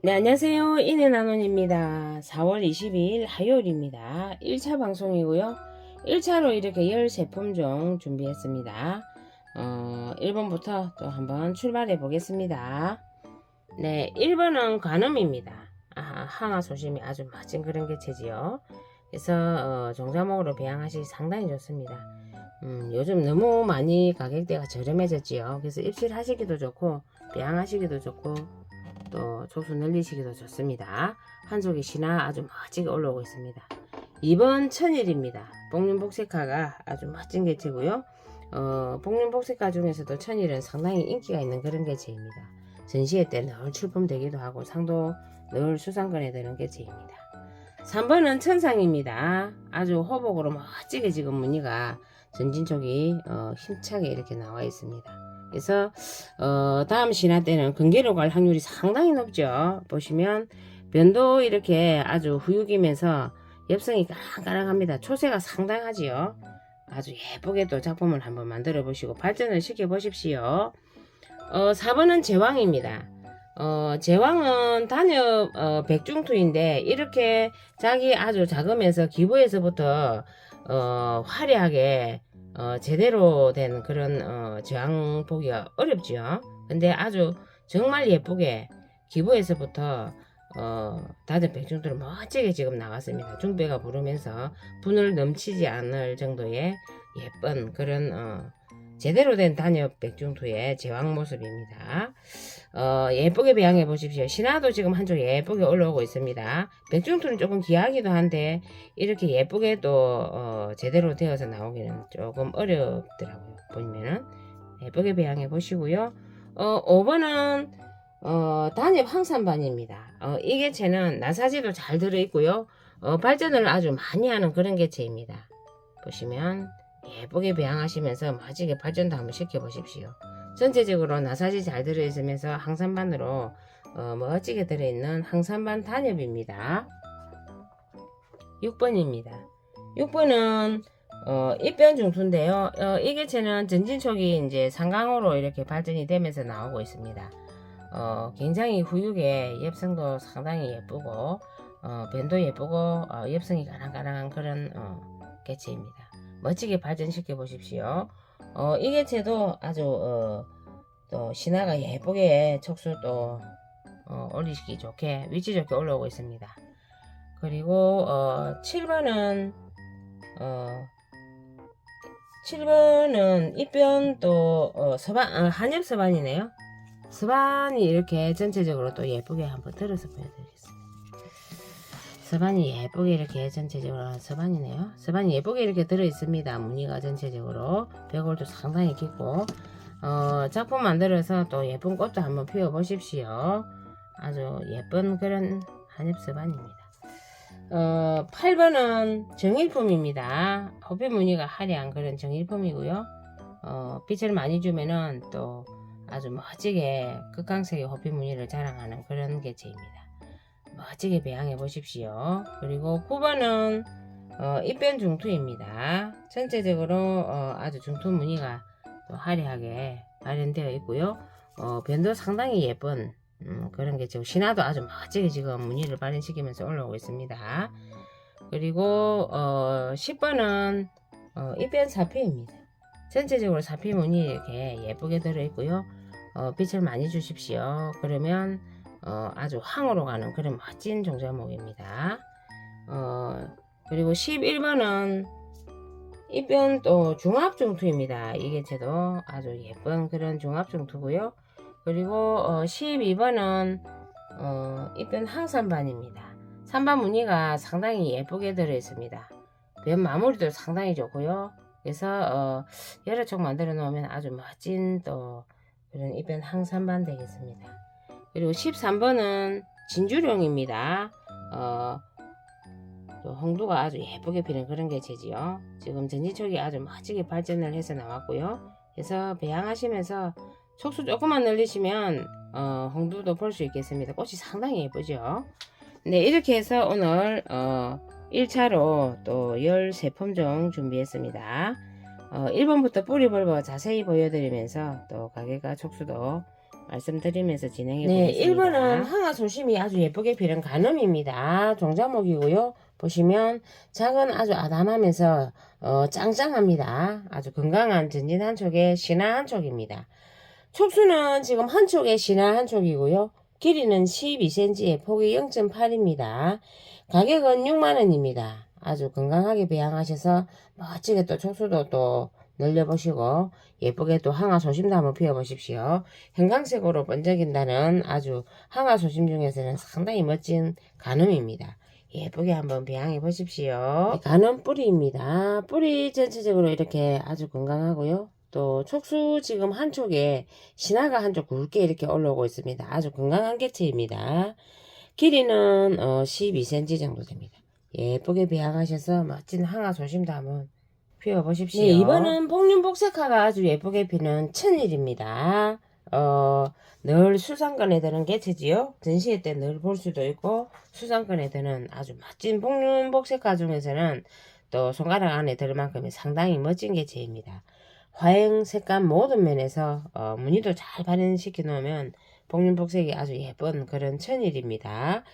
네, 안녕하세요. 이내나논입니다. 4월 22일 화요일입니다. 1차 방송이고요. 1차로 이렇게 13품 종 준비했습니다. 어, 1번부터 또 한번 출발해 보겠습니다. 네, 1번은 관음입니다. 아, 항아 소심이 아주 멋진 그런 개체지요. 그래서 어, 종자목으로 배양하시 상당히 좋습니다. 음, 요즘 너무 많이 가격대가 저렴해졌지요. 그래서 입실하시기도 좋고 배양하시기도 좋고 또 촉수 늘리시기도 좋습니다. 한쪽이 신화 아주 멋지게 올라오고 있습니다. 2번 천일입니다. 복륜복색화가 아주 멋진 개체고요. 어, 복륜복색화 중에서도 천일은 상당히 인기가 있는 그런 개체입니다. 전시회 때 늘 출품되기도 하고 상도 늘 수상권에 드는 개체입니다. 3번은 천상입니다. 아주 호복으로 멋지게 지금 무늬가 전진 쪽이 어, 힘차게 이렇게 나와 있습니다. 그래서 어, 다음 신화 때는 근계로 갈 확률이 상당히 높죠. 보시면 변도 이렇게 아주 후육이면서 엽성이 까랑까랑합니다. 초세가 상당하지요. 아주 예쁘게도 작품을 한번 만들어 보시고 발전을 시켜 보십시오. 어, 4번은 제왕입니다. 어, 제왕은 단엽 어, 백중투인데 이렇게 자기 아주 작으면서 기부에서부터 어, 화려하게 어, 제대로 된 그런 어, 제왕 보기가 어렵죠. 근데 아주 정말 예쁘게 기부에서부터 어, 다들 백중도를 멋지게 지금 나왔습니다. 중배가 부르면서 분을 넘치지 않을 정도의 예쁜 그런 어, 제대로 된 단엽 백중투의 제왕 모습입니다. 어, 예쁘게 배양해 보십시오. 신화도 지금 한쪽 예쁘게 올라오고 있습니다. 백중투는 조금 귀하기도 한데 이렇게 예쁘게 또 어, 제대로 되어서 나오기는 조금 어렵더라고요. 보면은 예쁘게 배양해 보시고요. 어, 5번은 어, 단엽 항산반입니다. 어, 이 개체는 나사지도 잘 들어있고요. 어, 발전을 아주 많이 하는 그런 개체입니다. 보시면 예쁘게 배양하시면서 멋지게 발전도 한번 시켜보십시오. 전체적으로 나사지 잘 들어있으면서 항산반으로 어, 멋지게 들어있는 항산반 단엽입니다. 6번입니다. 6번은 어, 입변 중투인데요. 어, 이 개체는 전진촉이 이제 상강으로 이렇게 발전이 되면서 나오고 있습니다. 어, 굉장히 후육에 엽성도 상당히 예쁘고 어, 변도 예쁘고 어, 엽성이 가랑가랑한 그런 어, 개체입니다. 멋지게 발전시켜 보십시오. 어, 이 개체도 아주 어, 또 신화가 예쁘게 촉수 또 어, 올리시기 좋게 위치 좋게 올라오고 있습니다. 그리고 어, 7번은 어, 7번은 입변 또 어, 서반 어, 한엽 서반이네요. 서반이 이렇게 전체적으로 또 예쁘게 한번 들어서 보여드리겠습니다. 서반이 예쁘게 이렇게 전체적으로 서반이네요. 서반이 예쁘게 이렇게 들어 있습니다. 무늬가 전체적으로 벽골도 상당히 깊고 어, 작품 만들어서 또 예쁜 꽃도 한번 피워 보십시오. 아주 예쁜 그런 한엽 서반입니다. 어, 8번은 정일품입니다. 호피 무늬가 화려한 그런 정일품이고요. 어, 빛을 많이 주면은 또 아주 멋지게 극강색의 호피 무늬를 자랑하는 그런 개체입니다. 멋지게 배양해 보십시오. 그리고 9번은 어, 입변 중투입니다. 전체적으로 어, 아주 중투 무늬가 또 화려하게 마련되어 있고요. 어, 변도 상당히 예쁜 음, 그런 게 지금 신화도 아주 멋지게 지금 무늬를 발현시키면서 올라오고 있습니다. 그리고 어, 10번은 어, 입변 사피입니다. 전체적으로 사피 무늬 이렇게 예쁘게 들어있고요. 어, 빛을 많이 주십시오. 그러면 어, 아주 황으로 가는 그런 멋진 종자목입니다. 어, 그리고 11번은 입변 또 중합중투입니다. 이 개체도 아주 예쁜 그런 중합중투고요. 그리고 어, 12번은 어, 입변 항산반입니다. 산반 무늬가 상당히 예쁘게 들어있습니다. 변 마무리도 상당히 좋고요. 그래서 어, 여러 쪽 만들어 놓으면 아주 멋진 또 그런 입변 항산반 되겠습니다. 그리고 13번은 진주룡입니다. 어, 또 홍두가 아주 예쁘게 피는 그런 개체지요. 지금 전지촉이 아주 멋지게 발전을 해서 나왔고요. 그래서 배양하시면서 촉수 조금만 늘리시면 어, 홍두도 볼 수 있겠습니다. 꽃이 상당히 예쁘죠. 네, 이렇게 해서 오늘 어, 1차로 또 13품 종 준비했습니다. 어, 1번부터 뿌리 벌버 자세히 보여드리면서 또 가게가 촉수도 말씀드리면서 진행해 네, 보겠습니다. 1번은 항아 소심이 아주 예쁘게 피는 간음입니다. 종자목이고요. 보시면 작은 아주 아담하면서 어, 짱짱합니다. 아주 건강한 전진 한 촉에 신화 한 촉입니다. 촉수는 지금 한 촉에 신화 한 촉이고요. 길이는 12cm에 폭이 0.8입니다. 가격은 6만원입니다. 아주 건강하게 배양하셔서 멋지게 또 촉수도 또 늘려보시고 예쁘게 또 항아 소심도 한번 피워보십시오. 형광색으로 번쩍인다는 아주 항아 소심 중에서는 상당히 멋진 간음입니다. 예쁘게 한번 배양해 보십시오. 간음 뿌리입니다. 뿌리 전체적으로 이렇게 아주 건강하고요. 또 촉수 지금 한쪽에 신화가 한쪽 굵게 이렇게 올라오고 있습니다. 아주 건강한 개체입니다. 길이는 어, 12cm 정도 됩니다. 예쁘게 배양하셔서 멋진 항아 소심도 한번 피워보십시오. 네, 이번은 복륜복색화가 아주 예쁘게 피는 천일입니다. 어, 늘 수상권에 드는 개체지요. 전시회 때 늘 볼 수도 있고 수상권에 드는 아주 멋진 복륜복색화 중에서는 또 손가락 안에 들 만큼의 상당히 멋진 개체입니다. 화행 색감 모든 면에서 어, 무늬도 잘 발현시켜 놓으면 복륜복색이 아주 예쁜 그런 천일입니다.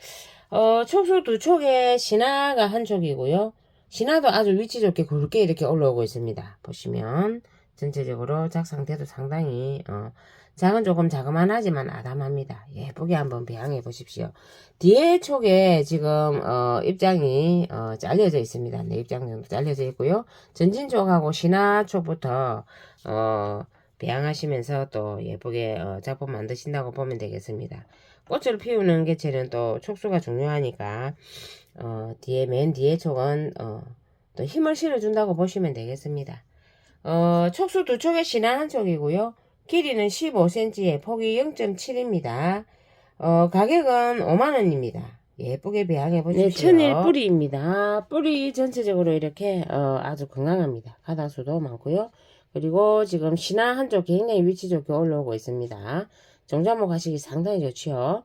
어, 촉수 두 촉에 신화가 한 촉이고요. 신화도 아주 위치 좋게 굵게 이렇게 올라오고 있습니다. 보시면 전체적으로 작 상태도 상당히 어, 작은 조금 자그만하지만 아담합니다. 예쁘게 한번 배양해 보십시오. 뒤에 촉에 지금 어, 입장이 어, 잘려져 있습니다. 네 입장 정도 잘려져 있고요. 전진 쪽하고 신화 쪽부터 어, 배양하시면서 또 예쁘게 어, 작품 만드신다고 보면 되겠습니다. 꽃을 피우는 개체는 또 촉수가 중요하니까 어, 뒤에 맨 뒤에 촉은 어, 또 힘을 실어준다고 보시면 되겠습니다. 어, 촉수 두 촉에 신화 한 촉이고요. 길이는 15cm에 폭이 0.7입니다. 어, 가격은 5만원입니다. 예쁘게 배양해 보십시오. 네, 천일 뿌리입니다. 뿌리 전체적으로 이렇게 어, 아주 건강합니다. 가닥수도 많고요. 그리고 지금 신화 한쪽 굉장히 위치 좋게 올라오고 있습니다. 정자목 하시기 상당히 좋지요.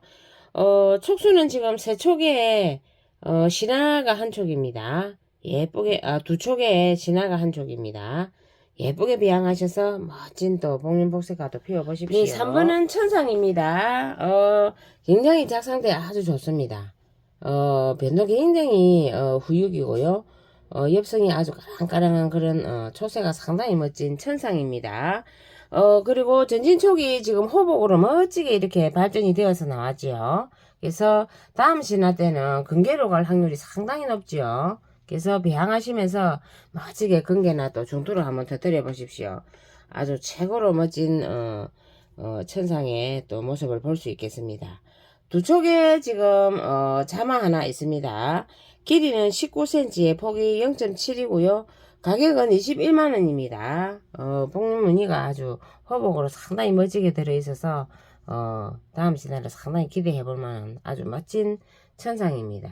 어, 촉수는 지금 세 촉에 어, 신화가 한 촉입니다. 예쁘게 아, 두 촉에 신화가 한 촉입니다. 예쁘게 배양하셔서 멋진 또 복륜복색가도 피워보십시오. 네, 3번은 천상입니다. 어, 굉장히 작상태 아주 좋습니다. 어, 변도 굉장히 어, 후육이고요. 어, 엽성이 아주 까랑까랑한 그런 어, 초세가 상당히 멋진 천상입니다. 어, 그리고 전진촉이 지금 호복으로 멋지게 이렇게 발전이 되어서 나왔지요. 그래서 다음 신화 때는 근계로 갈 확률이 상당히 높지요. 그래서 배양하시면서 멋지게 근계나 또 중투를 한번 터뜨려 보십시오. 아주 최고로 멋진 어, 어, 천상의 또 모습을 볼 수 있겠습니다. 두 촉에 지금 어, 자마 하나 있습니다. 길이는 19cm에 폭이 0.7이고요. 가격은 21만원입니다. 어, 복륜 무늬가 아주 호복으로 상당히 멋지게 들어있어서 어, 다음 시간에 상당히 기대해 볼 만한 아주 멋진 천상입니다.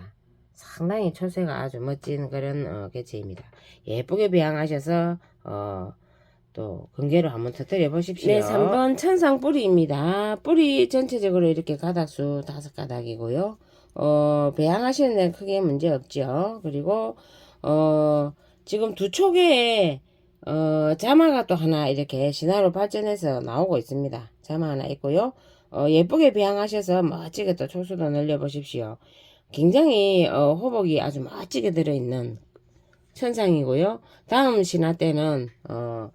상당히 초세가 아주 멋진 그런 어, 개체입니다. 예쁘게 배양하셔서 어, 또 근계로 한번 터뜨려 보십시오. 네, 3번 천상 뿌리입니다. 뿌리 전체적으로 이렇게 가닥수 다섯 가닥이고요. 어, 배양하시는 데는 크게 문제 없죠. 그리고 어, 지금 두 촉에 어, 자마가 또 하나 이렇게 신화로 발전해서 나오고 있습니다. 자마 하나 있고요. 어, 예쁘게 배양하셔서 멋지게 또 촉수도 늘려보십시오. 굉장히 어, 호복이 아주 멋지게 들어있는 천상이고요. 다음 신화 때는 어,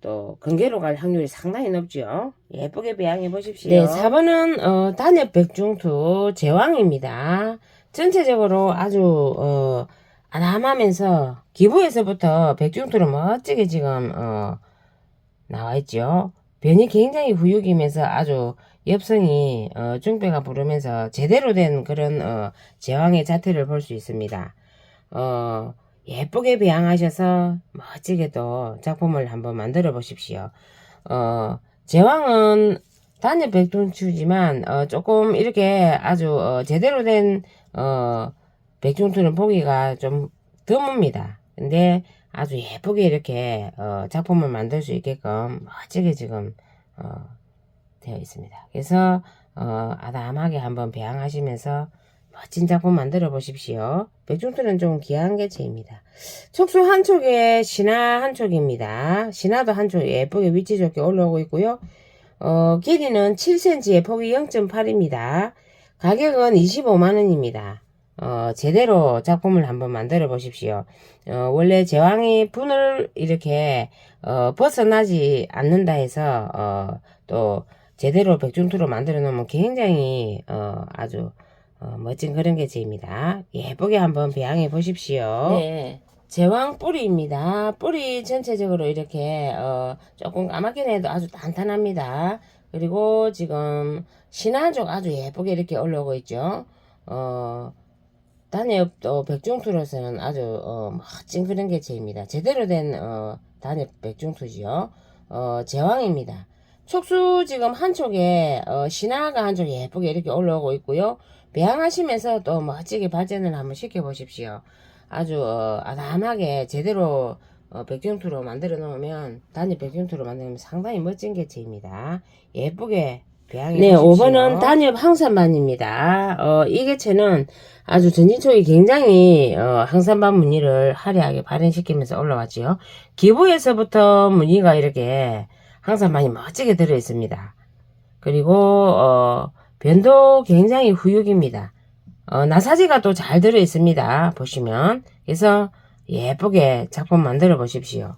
또 근계로 갈 확률이 상당히 높죠. 예쁘게 배양해 보십시오. 네, 4번은 어, 단엽 백중투 제왕입니다. 전체적으로 아주 어, 아담하면서 기부에서부터 백중투로 멋지게 지금 어, 나와 있죠. 변이 굉장히 후육이면서 아주 엽성이 어, 중배가 부르면서 제대로 된 그런 어, 제왕의 자태를 볼 수 있습니다. 어, 예쁘게 배양하셔서 멋지게 또 작품을 한번 만들어 보십시오. 어, 제왕은 단엽 백중투지만 어, 조금 이렇게 아주 어, 제대로 된 어, 백중투는 보기가 좀 드뭅니다. 근데 아주 예쁘게 이렇게 어, 작품을 만들 수 있게끔 멋지게 지금 어, 되어 있습니다. 그래서 어, 아담하게 한번 배양하시면서 멋진 작품 만들어 보십시오. 백중투는 좀 귀한 개체입니다. 촉수 한 촉에 신화 한 촉입니다. 신화도 한 촉 예쁘게 위치 좋게 올라오고 있고요. 어, 길이는 7cm에 폭이 0.8입니다. 가격은 25만원입니다. 어, 제대로 작품을 한번 만들어 보십시오. 어, 원래 제왕이 분을 이렇게, 어, 벗어나지 않는다 해서, 어, 또, 제대로 백중투로 만들어 놓으면 굉장히, 어, 아주, 어, 멋진 그런 게제입니다. 예쁘게 한번 배양해 보십시오. 네. 제왕 뿌리입니다. 뿌리 전체적으로 이렇게 어, 조금 까맣게 내도 아주 단단합니다. 그리고 지금 신한쪽 아주 예쁘게 이렇게 올라오고 있죠. 어, 단엽도 백중투로서는 아주 어, 멋진 그런 개체입니다. 제대로 된 어, 단엽 백중투지요. 어, 제왕입니다. 촉수 지금 한쪽에 어, 신화가 한쪽에 예쁘게 이렇게 올라오고 있고요. 배양하시면서 또 멋지게 발전을 한번 시켜보십시오. 아주 어, 아담하게 제대로 어, 백중투로 만들어 놓으면 단일 백중투로 만들면 상당히 멋진 개체입니다. 예쁘게 네, 보십시오. 5번은 단엽 항산반입니다. 어, 이 개체는 아주 전진촉이 굉장히 어, 항산반 무늬를 화려하게 발현시키면서 올라왔지요. 기부에서부터 무늬가 이렇게 항산반이 멋지게 들어 있습니다. 그리고 어, 변도 굉장히 후육입니다. 어, 나사지가 또 잘 들어 있습니다. 보시면. 그래서 예쁘게 작품 만들어 보십시오.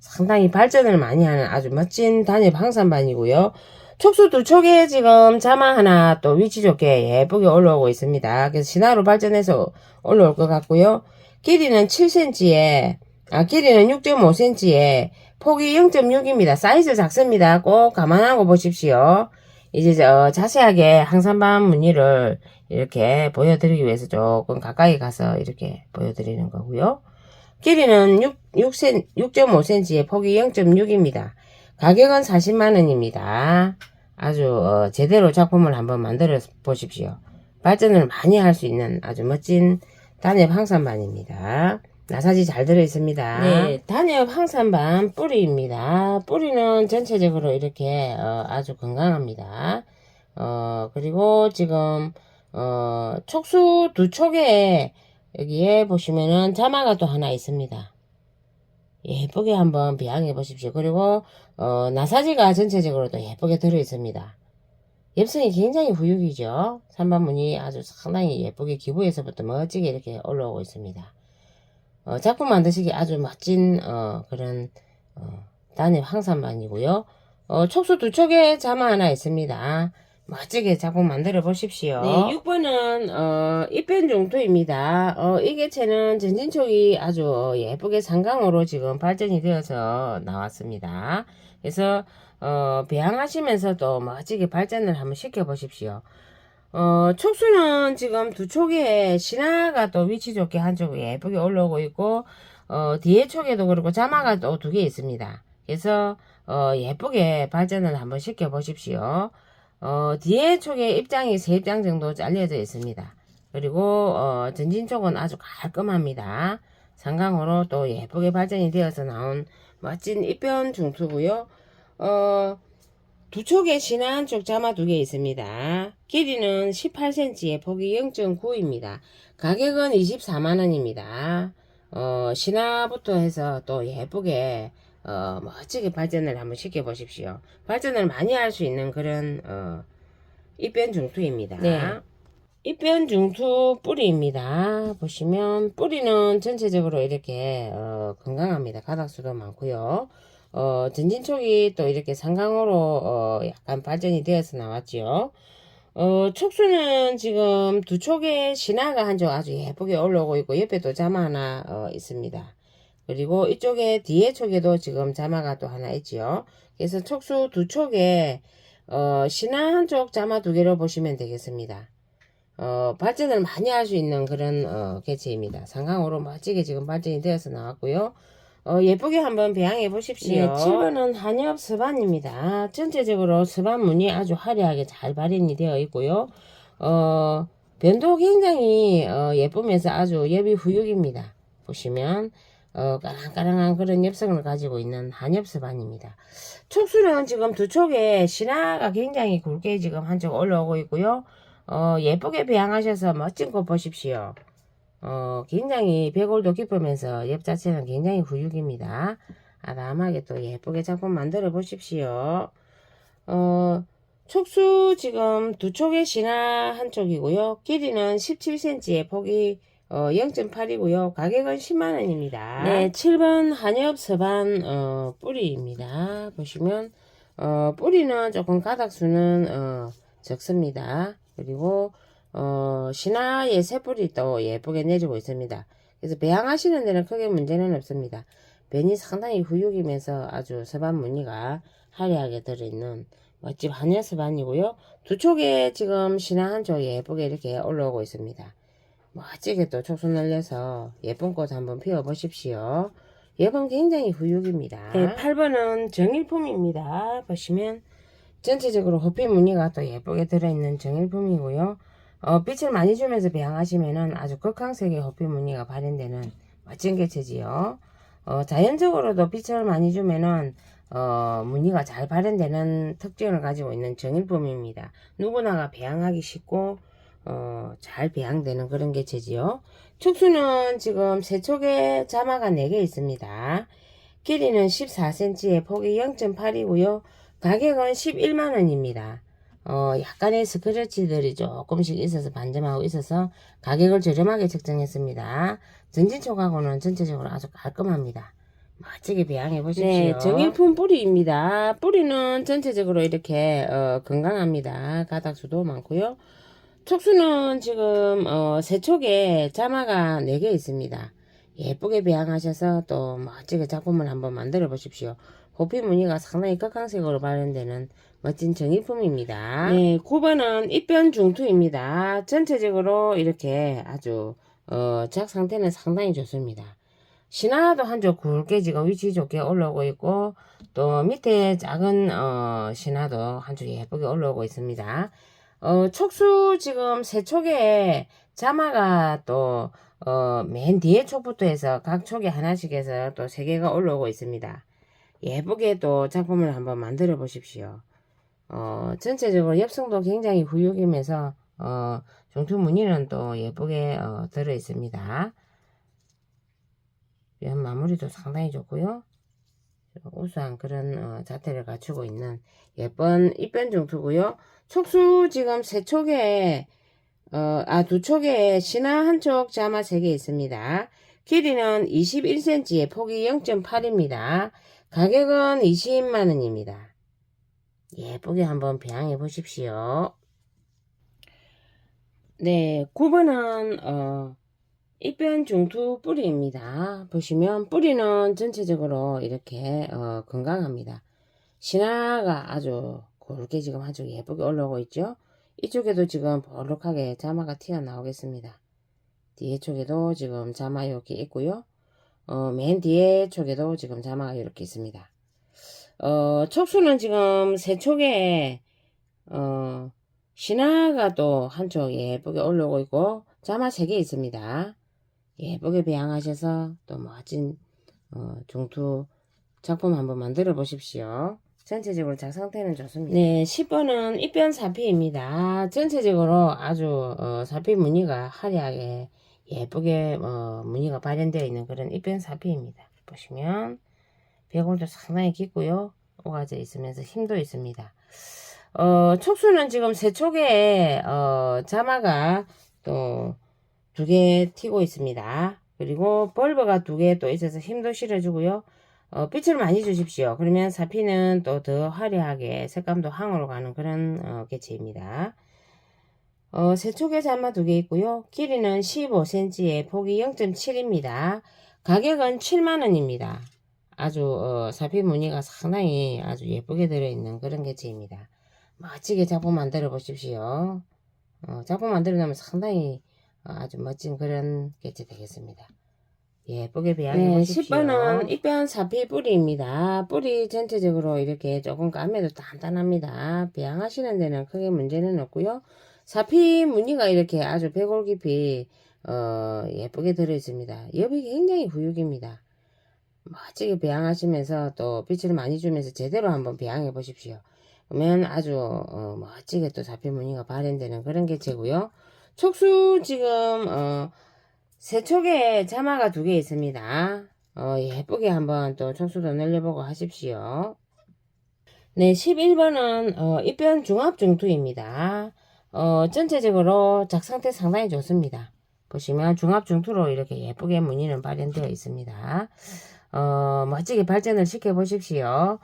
상당히 발전을 많이 하는 아주 멋진 단엽 항산반이고요. 촉수 두 촉에 지금 자마 하나 또 위치 좋게 예쁘게 올라오고 있습니다. 그래서 신화로 발전해서 올라올 것 같고요. 길이는 7cm에, 아, 길이는 6.5cm에 폭이 0.6입니다. 사이즈 작습니다. 꼭 감안하고 보십시오. 이제 저 자세하게 항산반 무늬를 이렇게 보여드리기 위해서 조금 가까이 가서 이렇게 보여드리는 거고요. 길이는 6, 6cm, 6.5cm에 폭이 0.6입니다. 가격은 40만원입니다. 아주 어, 제대로 작품을 한번 만들어 보십시오. 발전을 많이 할 수 있는 아주 멋진 단엽 항산반입니다. 나사지 잘 들어 있습니다. 네, 단엽 항산반 뿌리입니다. 뿌리는 전체적으로 이렇게 어, 아주 건강합니다. 어, 그리고 지금 어, 촉수 두 촉에 여기에 보시면은 자마가 또 하나 있습니다. 예쁘게 한번 배양해 보십시오. 그리고 어, 나사지가 전체적으로도 예쁘게 들어 있습니다. 엽성이 굉장히 후육이죠. 산반문이 아주 상당히 예쁘게 기부에서부터 멋지게 이렇게 올라오고 있습니다. 어, 작품 만드시기 아주 멋진 어, 그런 어, 단엽 항산반이고요. 어, 촉수 두 촉에 자마 하나 있습니다. 멋지게 작품 만들어 보십시오. 네, 6번은 어, 입변 종토입니다. 어, 이 개체는 전진촉이 아주 어, 예쁘게 상강으로 지금 발전이 되어서 나왔습니다. 그래서 어, 배양하시면서도 멋지게 발전을 한번 시켜 보십시오. 어, 촉수는 지금 두 촉에 신화가 또 위치 좋게 한쪽 예쁘게 올라오고 있고, 어, 뒤에 촉에도 그렇고 자마가 또 두 개 있습니다. 그래서, 어, 예쁘게 발전을 한번 시켜 보십시오. 어, 뒤에 촉에 입장이 세 입장 정도 잘려져 있습니다. 그리고, 어, 전진 촉은 아주 깔끔합니다. 상강으로 또 예쁘게 발전이 되어서 나온 멋진 입변 중투고요. 어, 두 촉에 신화 한쪽 자마 두 개 있습니다. 길이는 18cm에 폭이 0.9입니다. 가격은 24만원입니다. 어, 신화부터 해서 또 예쁘게 어, 멋지게 발전을 한번 시켜 보십시오. 발전을 많이 할 수 있는 그런 어, 입변 중투입니다. 네. 입변 중투 뿌리입니다. 보시면 뿌리는 전체적으로 이렇게 어, 건강합니다. 가닥수도 많고요. 어, 전진촉이 또 이렇게 상강으로 어, 약간 발전이 되어서 나왔지요. 어, 촉수는 지금 두 촉에 신화가 한쪽 아주 예쁘게 올라오고 있고 옆에도 자마 하나 어, 있습니다. 그리고 이쪽에 뒤에 촉에도 지금 자마가 또 하나 있지요. 그래서 촉수 두 촉에 어, 신화 한쪽 자마 두 개로 보시면 되겠습니다. 어, 발전을 많이 할 수 있는 그런 어, 개체입니다. 상강으로 멋지게 지금 발전이 되어서 나왔고요. 어, 예쁘게 한번 배양해 보십시오. 네, 7번은 한엽 스반입니다. 전체적으로 스반 무늬 아주 화려하게 잘 발현이 되어 있고요. 어, 변도 굉장히 어, 예쁘면서 아주 예비 후육입니다. 보시면 어, 까랑까랑한 그런 엽성을 가지고 있는 한엽 스반입니다. 촉수는 지금 두 촉에 신화가 굉장히 굵게 지금 한쪽 올라오고 있고요. 어, 예쁘게 배양하셔서 멋진 꽃 보십시오. 어, 굉장히 배골도 깊으면서 옆 자체는 굉장히 후육입니다. 아담하게 또 예쁘게 작품 만들어 보십시오. 어, 어, 촉수 지금 두 촉의 신화 한 쪽이고요. 길이는 17cm의 폭이 어, 0.8이고요. 가격은 10만원입니다. 네, 7번 한엽 서반 어, 뿌리입니다. 보시면 어, 뿌리는 조금 가닥수는 어, 적습니다. 그리고 어, 신화의 새뿌리 또 예쁘게 내리고 있습니다. 그래서 배양하시는 데는 크게 문제는 없습니다. 변이 상당히 후육이면서 아주 서반 무늬가 화려하게 들어있는 멋집 한여 서반이고요. 두 촉에 지금 신화 한쪽 예쁘게 이렇게 올라오고 있습니다. 멋지게 또 촉수 날려서 예쁜 꽃 한번 피워보십시오. 예쁜 굉장히 후육입니다. 네, 8번은 정일품입니다. 보시면 전체적으로 호피 무늬가 또 예쁘게 들어있는 정일품이고요. 어, 빛을 많이 주면서 배양하시면은 아주 극강색의 호피 무늬가 발현되는 멋진 개체지요. 어, 자연적으로도 빛을 많이 주면은 어, 무늬가 잘 발현되는 특징을 가지고 있는 정일품입니다. 누구나가 배양하기 쉽고 어, 잘 배양되는 그런 개체지요. 촉수는 지금 세 촉에 자마가 4개 있습니다. 길이는 14cm에 폭이 0.8이고요. 가격은 11만원입니다. 어, 약간의 스크래치들이 조금씩 있어서 반점하고 있어서 가격을 저렴하게 책정했습니다. 전진촉하고는 전체적으로 아주 깔끔합니다. 멋지게 배양해 보십시오. 네, 정일품 뿌리입니다. 뿌리는 전체적으로 이렇게 어, 건강합니다. 가닥수도 많고요. 촉수는 지금 어, 세 촉에 자마가 4개 있습니다. 예쁘게 배양하셔서 또 멋지게 작품을 한번 만들어 보십시오. 호피 무늬가 상당히 극강색으로 발현되는 멋진 정일품입니다. 네, 9번은 입변 중투입니다. 전체적으로 이렇게 아주 어, 작 상태는 상당히 좋습니다. 신화도 한쪽 굵게 지금 위치 좋게 올라오고 있고 또 밑에 작은 어, 신화도 한쪽 예쁘게 올라오고 있습니다. 어, 촉수 지금 세 촉에 자마가 또, 어, 맨 뒤에 촉부터 해서 각 촉에 하나씩 해서 또 세 개가 올라오고 있습니다. 예쁘게 또 작품을 한번 만들어 보십시오. 어, 전체적으로 엽성도 굉장히 후육이면서, 어, 중투 무늬는 또 예쁘게, 어, 들어 있습니다. 면 마무리도 상당히 좋고요. 우수한 그런 어, 자태를 갖추고 있는 예쁜 입변 중투고요. 촉수 지금 세 촉에 어, 아, 두 촉에 신화 한 촉, 자마 세 개 있습니다. 길이는 21cm에 폭이 0.8입니다. 가격은 20만원입니다. 예쁘게 한번 배양해 보십시오. 네, 9번은, 어, 입변 중투 뿌리입니다. 보시면 뿌리는 전체적으로 이렇게 어, 건강합니다. 신화가 아주 굵게 지금 아주 예쁘게 올라오고 있죠. 이쪽에도 지금 볼록하게 자마가 튀어나오겠습니다. 뒤에 쪽에도 지금 자마 이렇게 있고요. 어, 맨 뒤에 쪽에도 지금 자마가 이렇게 있습니다. 어, 촉수는 지금 세 촉에 어, 신화가 또 한쪽 예쁘게 올라오고 있고 자마 세 개 있습니다. 예쁘게 배양하셔서 또 멋진 어, 중투 작품 한번 만들어 보십시오. 전체적으로 작 상태는 좋습니다. 네, 10번은 입변 사피입니다. 전체적으로 아주 어, 사피 무늬가 화려하게 예쁘게 어, 무늬가 발현되어 있는 그런 입변 사피입니다. 보시면 배골도 상당히 깊고요. 오가져 있으면서 힘도 있습니다. 어, 촉수는 지금 세 촉에 어, 자마가 또 두 개 튀고 있습니다. 그리고 벌브가 두 개 또 있어서 힘도 실어주고요. 어, 빛을 많이 주십시오. 그러면 사피는 또 더 화려하게 색감도 항으로 가는 그런 어, 개체입니다. 어, 세촉에 자마 두 개 있고요. 길이는 15cm에 폭이 0.7입니다. 가격은 7만원입니다. 아주 어, 사피 무늬가 상당히 아주 예쁘게 들어있는 그런 개체입니다. 멋지게 작품 만들어 보십시오. 어, 작품 만들어 놓으면 상당히 어, 아주 멋진 그런 개체 되겠습니다. 예쁘게 배양해 네, 보십시오. 10번은 입변 사피 뿌리입니다. 뿌리 전체적으로 이렇게 조금 까매도 단단합니다. 배양하시는 데는 크게 문제는 없고요. 사피 무늬가 이렇게 아주 배골 깊이 어, 예쁘게 들어 있습니다. 엽이 굉장히 후육입니다. 멋지게 배양하시면서 또 빛을 많이 주면서 제대로 한번 배양해 보십시오. 그러면 아주 어, 멋지게 또 사피 무늬가 발현되는 그런 개체고요. 촉수 지금 어, 세 촉에 자마가 두 개 있습니다. 어, 예쁘게 한번 또 촉수도 늘려보고 하십시오. 네, 11번은 어, 입변 중합 중투입니다. 어, 전체적으로 작 상태 상당히 좋습니다. 보시면 중합 중투로 이렇게 예쁘게 무늬는 발현되어 있습니다. 어, 멋지게 발전을 시켜 보십시오.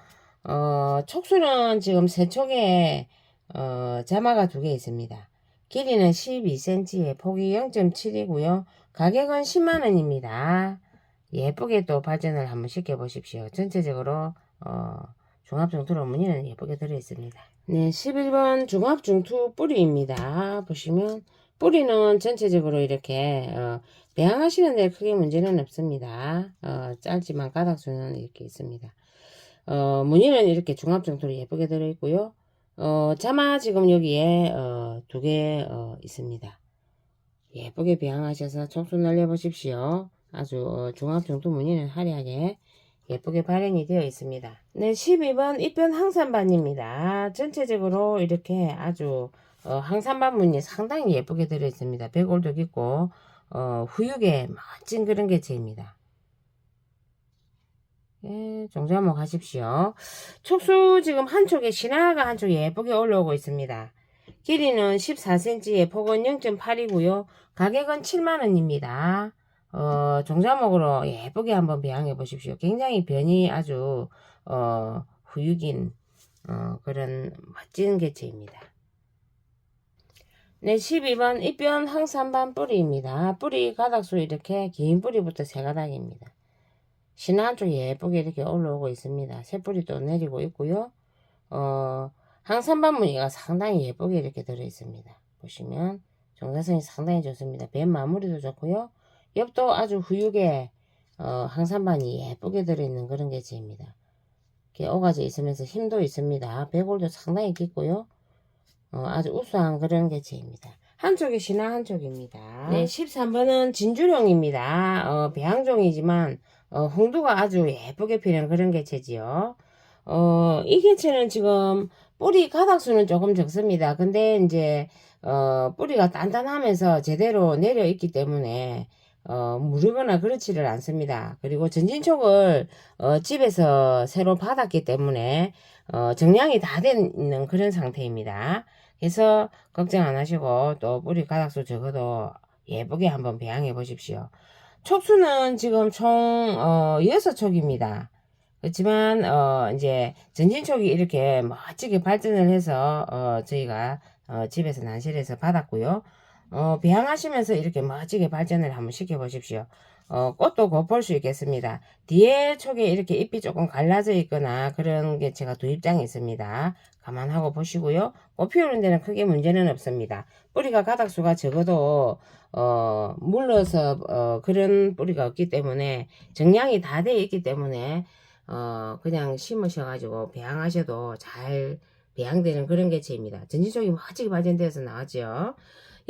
어, 촉수는 지금 세 촉에 어, 자마가 두 개 있습니다. 길이는 12cm에 폭이 0.7이고요. 가격은 10만원입니다. 예쁘게 또 발전을 한번 시켜 보십시오. 전체적으로 어, 중합중투로 무늬는 예쁘게 들어있습니다. 네, 11번 중합중투 뿌리입니다. 보시면 뿌리는 전체적으로 이렇게 어, 배양하시는 데 크게 문제는 없습니다. 어, 짧지만 가닥수는 이렇게 있습니다. 어, 무늬는 이렇게 중합중투로 예쁘게 들어있고요. 어, 자마 지금 여기에 어, 두개 어, 있습니다. 예쁘게 배양하셔서 촉수 날려보십시오. 아주 어, 중합중투 무늬는 화려하게 예쁘게 발현이 되어 있습니다. 네, 12번 입변 항산반입니다. 전체적으로 이렇게 아주 어, 항산반 무늬 상당히 예쁘게 들어 있습니다. 백골도 깊고 어, 후육에 멋진 그런 개체입니다. 예, 종자목 하십시오. 촉수 지금 한쪽에 신화가 한쪽에 예쁘게 올라오고 있습니다. 길이는 14cm에 폭은 0.8이고요. 가격은 7만원입니다. 어, 종자목으로 예쁘게 한번 배양해 보십시오. 굉장히 변이 아주, 어, 후육인, 어, 그런 멋진 개체입니다. 네, 12번 입변 항산반 뿌리입니다. 뿌리 가닥수 이렇게 긴 뿌리부터 세 가닥입니다. 신화 한쪽 예쁘게 이렇게 올라오고 있습니다. 새 뿌리도 내리고 있고요. 어, 항산반 무늬가 상당히 예쁘게 이렇게 들어 있습니다. 보시면 정사성이 상당히 좋습니다. 뱀 마무리도 좋고요. 옆도 아주 후육에 어, 항산반이 예쁘게 들어있는 그런 개체입니다. 이렇게 오가져 있으면서 힘도 있습니다. 배골도 상당히 깊고요. 어, 아주 우수한 그런 개체입니다. 한쪽이 신화 한쪽입니다. 네, 13번은 진주룡입니다. 어, 배양종이지만 어, 홍두가 아주 예쁘게 피는 그런 개체지요. 어, 이 개체는 지금 뿌리 가닥수는 조금 적습니다. 근데 이제 어, 뿌리가 단단하면서 제대로 내려 있기 때문에 어, 무르거나 그렇지를 않습니다. 그리고 전진촉을 어, 집에서 새로 받았기 때문에 어, 정량이 다 되는 그런 상태입니다. 그래서 걱정 안 하시고 또 뿌리 가닥수 적어도 예쁘게 한번 배양해 보십시오. 촉수는 지금 총 어, 6촉입니다. 그렇지만 어, 이제 전진촉이 이렇게 멋지게 발전을 해서 어, 저희가 어, 집에서 난실에서 받았고요. 어, 배양하시면서 이렇게 멋지게 발전을 한번 시켜보십시오. 어, 꽃도 곧 볼 수 있겠습니다. 뒤에 촉에 이렇게 잎이 조금 갈라져 있거나 그런 게 제가 두 입장이 있습니다. 감안하고 보시고요. 꽃 피우는 데는 크게 문제는 없습니다. 뿌리가 가닥수가 적어도 어, 물러서 어, 그런 뿌리가 없기 때문에 정량이 다 되어 있기 때문에 어, 그냥 심으셔가지고 배양하셔도 잘 배양되는 그런 개체입니다. 전지쪽이 멋지게 발전되어서 나왔죠.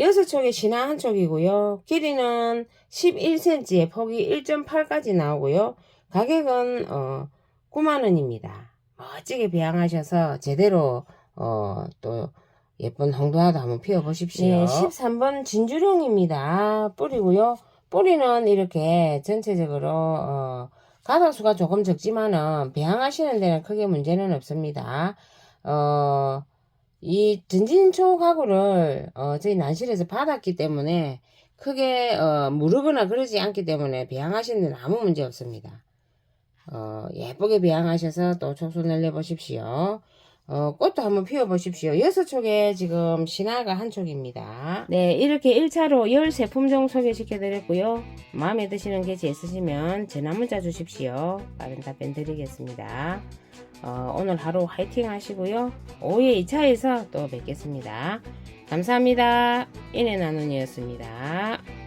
여섯 촉의 신화 한 촉이고요. 길이는 11cm에 폭이 1.8까지 나오고요. 가격은 어, 9만원입니다. 멋지게 배양하셔서 제대로 어, 또 예쁜 홍도화도 한번 피워보십시오. 네, 13번 진주룡입니다. 뿌리고요. 뿌리는 이렇게 전체적으로 어, 가닥수가 조금 적지만은 배양하시는 데는 크게 문제는 없습니다. 어, 이 전진초 가구를 어, 저희 난실에서 받았기 때문에 크게 어, 무르거나 그러지 않기 때문에 배양하시는 데는 아무 문제 없습니다. 어, 예쁘게 배양하셔서 또 촉수 날려보십시오. 어, 꽃도 한번 피워보십시오. 여섯 촉에 지금 신화가 한 촉입니다. 네, 이렇게 1차로 13품종 소개시켜드렸고요. 마음에 드시는 개체 있으시면 전화 문자 주십시오. 빠른 답변 드리겠습니다. 어, 오늘 하루 화이팅 하시고요. 오후에 2차에서 또 뵙겠습니다. 감사합니다. 인해 나눈이었습니다.